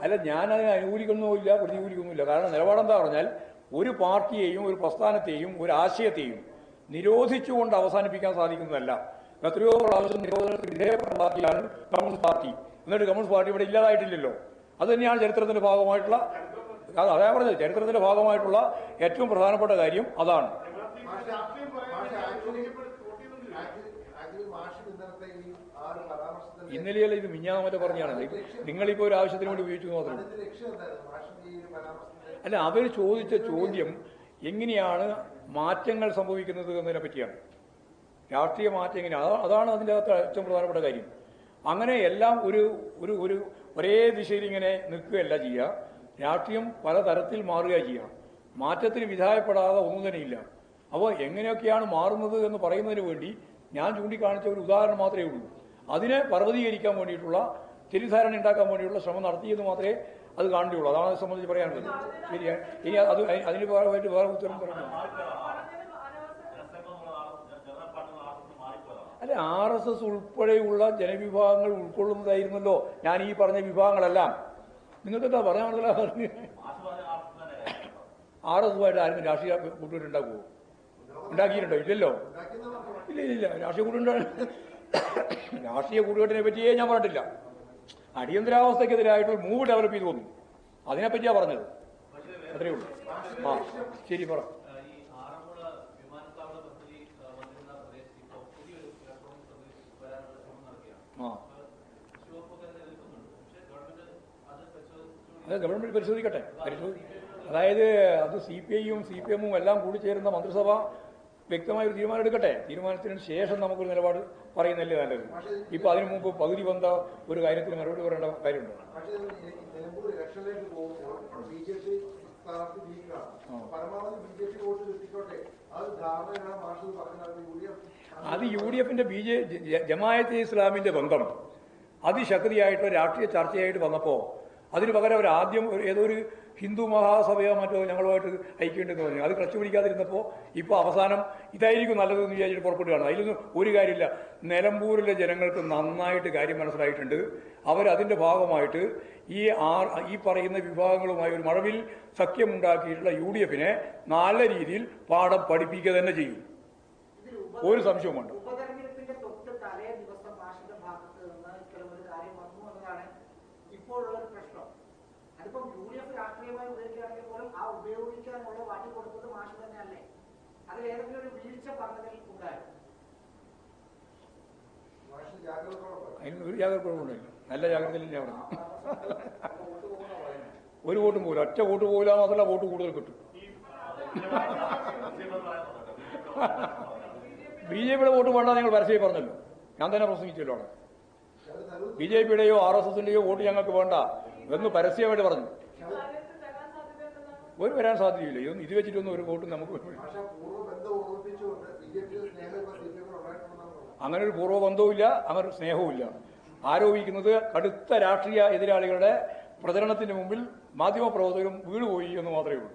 അല്ല ഞാനതിനെ അനുകൂലിക്കുന്നുമില്ല പ്രതികൂലിക്കുന്നുമില്ല കാരണം നിലപാടെന്താ പറഞ്ഞാൽ ഒരു പാർട്ടിയെയും ഒരു പ്രസ്ഥാനത്തെയും ഒരു ആശയത്തെയും നിരോധിച്ചുകൊണ്ട് അവസാനിപ്പിക്കാൻ സാധിക്കുന്നതല്ല. എത്രയോ പ്രാവശ്യം നിരോധനത്തിന് വിധേയപ്പെട്ട പാർട്ടിയാണ് കമ്മ്യൂണിസ്റ്റ് പാർട്ടി. എന്നിട്ട് കമ്മ്യൂണിസ്റ്റ് പാർട്ടി ഇവിടെ ഇല്ലാതായിട്ടില്ലല്ലോ. അത് തന്നെയാണ് ചരിത്രത്തിന്റെ ഭാഗമായിട്ടുള്ള അത് പറഞ്ഞത്. ചരിത്രത്തിന്റെ ഭാഗമായിട്ടുള്ള ഏറ്റവും പ്രധാനപ്പെട്ട കാര്യം അതാണ്. ഇന്നലെയല്ല ഇത് മിഞ്ഞാന്ന് മറ്റേ പറഞ്ഞാണ്. നിങ്ങളിപ്പോ ഒരു ആവശ്യത്തിന് വേണ്ടി ഉപയോഗിച്ചു മാത്രം. അല്ല അവർ ചോദിച്ച ചോദ്യം എങ്ങനെയാണ് മാറ്റങ്ങൾ സംഭവിക്കുന്നത് എന്നതിനെ പറ്റിയാണ്. രാഷ്ട്രീയ മാറ്റം അതാണ് അതിന്റെ അകത്ത് ഏറ്റവും പ്രധാനപ്പെട്ട കാര്യം. അങ്ങനെ എല്ലാം ഒരു ഒരു ഒരു ഒരേ ദിശയിൽ ഇങ്ങനെ നിൽക്കുകയല്ല ചെയ്യുക. രാഷ്ട്രീയം പലതരത്തിൽ മാറുക ചെയ്യുക. മാറ്റത്തിന് വിധായപ്പെടാതെ ഒന്നും തന്നെയില്ല അപ്പോൾ എങ്ങനെയൊക്കെയാണ് മാറുന്നത് എന്ന് പറയുന്നതിന് വേണ്ടി ഞാൻ ചൂണ്ടിക്കാണിച്ച ഒരു ഉദാഹരണം മാത്രമേ ഉള്ളൂ. അതിനെ പർവതീകരിക്കാൻ വേണ്ടിയിട്ടുള്ള തെറ്റിദ്ധാരണ ഉണ്ടാക്കാൻ വേണ്ടിയിട്ടുള്ള ശ്രമം നടത്തിയെന്ന് മാത്രമേ അത് കാണേണ്ടിയുള്ളൂ അതാണ് അത് സംബന്ധിച്ച് പറയാനുള്ളത്. ശരിയാണ് ഇനി അത് അതിന് പകരമായിട്ട് വേറെ ഉത്തരം പറഞ്ഞു അല്ല ആർ എസ് എസ് ഉൾപ്പെടെയുള്ള ജനവിഭാഗങ്ങൾ ഉൾക്കൊള്ളുന്നതായിരുന്നല്ലോ ഞാൻ ഈ പറഞ്ഞ വിഭാഗങ്ങളെല്ലാം. നിങ്ങൾക്ക് എന്താ പറയാനുള്ള ആർ എസ് ആയിട്ട് ആരും രാഷ്ട്രീയ കൂട്ടുകെട്ടുണ്ടാക്കുമോ ഉണ്ടാക്കിയിട്ടുണ്ടോ? ഇല്ലല്ലോ. ഇല്ല ഇല്ല രാഷ്ട്രീയ കൂട്ടുകെട്ട് രാഷ്ട്രീയ കൂട്ടുകെട്ടിനെ പറ്റിയേ ഞാൻ പറഞ്ഞിട്ടില്ല. അടിയന്തരാവസ്ഥക്കെതിരായിട്ട് മൂവ് ഡെവലപ്പ് ചെയ്തു തോന്നുന്നു. അതിനെപ്പറ്റിയാ പറഞ്ഞത്. അത്രയേ ഉള്ളൂ. ആ ശരി പറ. ഗവൺമെന്റ് പരിശോധിക്കട്ടെ. പരിശോധി അതായത് അത് സി പി ഐയും സി പി എമ്മും എല്ലാം കൂടി ചേരുന്ന മന്ത്രിസഭ വ്യക്തമായ ഒരു തീരുമാനം എടുക്കട്ടെ? തീരുമാനത്തിന് ശേഷം നമുക്കൊരു നിലപാട് പറയുന്നല്ലേ നല്ലത്. ഇപ്പൊ അതിനു മുമ്പ് പകുതി വന്ന ഒരു കാര്യത്തിന് മറുപടി പറയേണ്ട കാര്യമുണ്ടോ? അത് യു ഡി എഫിന്റെ ബി ജെ ജമായത്തെ ഇസ്ലാമിന്റെ ബന്ധം. അതിശക്തിയായിട്ട് രാഷ്ട്രീയ ചർച്ചയായിട്ട് വന്നപ്പോ അതിന് പകരം അവർ ആദ്യം ഏതോ ഒരു ഹിന്ദു മഹാസഭയോ മറ്റോ ഞങ്ങളുമായിട്ട് ഐക്യമുണ്ടെന്ന് പറഞ്ഞു. അത് ക്ലച്ച് പിടിക്കാതിരുന്നപ്പോൾ ഇപ്പോൾ അവസാനം ഇതായിരിക്കും നല്ലതെന്ന് വിചാരിച്ചിട്ട് പുറപ്പെടുകയാണ് അതിലൊന്നും ഒരു കാര്യമില്ല. നിലമ്പൂരിലെ ജനങ്ങൾക്ക് നന്നായിട്ട് കാര്യം മനസ്സിലായിട്ടുണ്ട്. അവരതിന്റെ ഭാഗമായിട്ട് ഈ ആർ ഈ പറയുന്ന വിഭാഗങ്ങളുമായി ഒരു മഴവിൽ സഖ്യമുണ്ടാക്കിയിട്ടുള്ള യു ഡി എഫിനെ നല്ല രീതിയിൽ പാഠം പഠിപ്പിക്കുക തന്നെ ചെയ്യും. ഒരു സംശയവുമുണ്ട് ഉപതെരഞ്ഞെടുപ്പിന്റെ തൊട്ട് തലേ ദിവസം മാഷിന്റെ ഭാഗത്ത് നിന്ന് ഇത്തരമൊരു കാര്യം വന്നു എന്നതാണ് ഇപ്പോഴുള്ള ഒരു പ്രശ്നം അതിപ്പം യു ഡി എഫ് രാഷ്ട്രീയമായി ഉപയോഗിക്കുകയാണെങ്കിൽ പോലും ആ ഉപയോഗിക്കാനുള്ള വാറ്റി കൊടുത്തത് മാഷ് തന്നെയല്ലേ? അതിൽ ഏതെങ്കിലും ഒരു വീഴ്ച പറഞ്ഞതിൽ ഉണ്ടായിരുന്നു അതിന് ഒരു ജാഗ്രത കുറവുണ്ടായില്ല നല്ല ജാഗ്രതയിൽ ഞാൻ പറഞ്ഞു [laughs] ഒരു വോട്ടും പോലും ഒറ്റ വോട്ട് പോകില്ല മാത്രമല്ല വോട്ട് കൂടുതൽ കിട്ടും. [laughs] ബി ജെ പിയുടെ വോട്ട് വേണ്ട നിങ്ങൾ പരസ്യമായി പറഞ്ഞല്ലോ. ഞാൻ തന്നെ പ്രസംഗിച്ചല്ലോ അവിടെ. ബി ജെ പിയുടെയോ ആർ എസ് എസിന്റെയോ വോട്ട് ഞങ്ങൾക്ക് വേണ്ട എന്ന് പരസ്യമായിട്ട് പറഞ്ഞു. ഒരു വരാൻ സാധ്യതയില്ല. ഇതൊന്നും ഇത് വെച്ചിട്ടൊന്നും ഒരു വോട്ടും നമുക്ക് അങ്ങനെ ഒരു പൂർവബന്ധവുമില്ല അങ്ങനെ ഒരു സ്നേഹവുമില്ല ആരോപിക്കുന്നത് കടുത്ത രാഷ്ട്രീയ എതിരാളികളുടെ പ്രചരണത്തിന് മുമ്പിൽ മാധ്യമപ്രവർത്തകരും വീണുപോയി എന്ന് മാത്രമേ ഉള്ളൂ.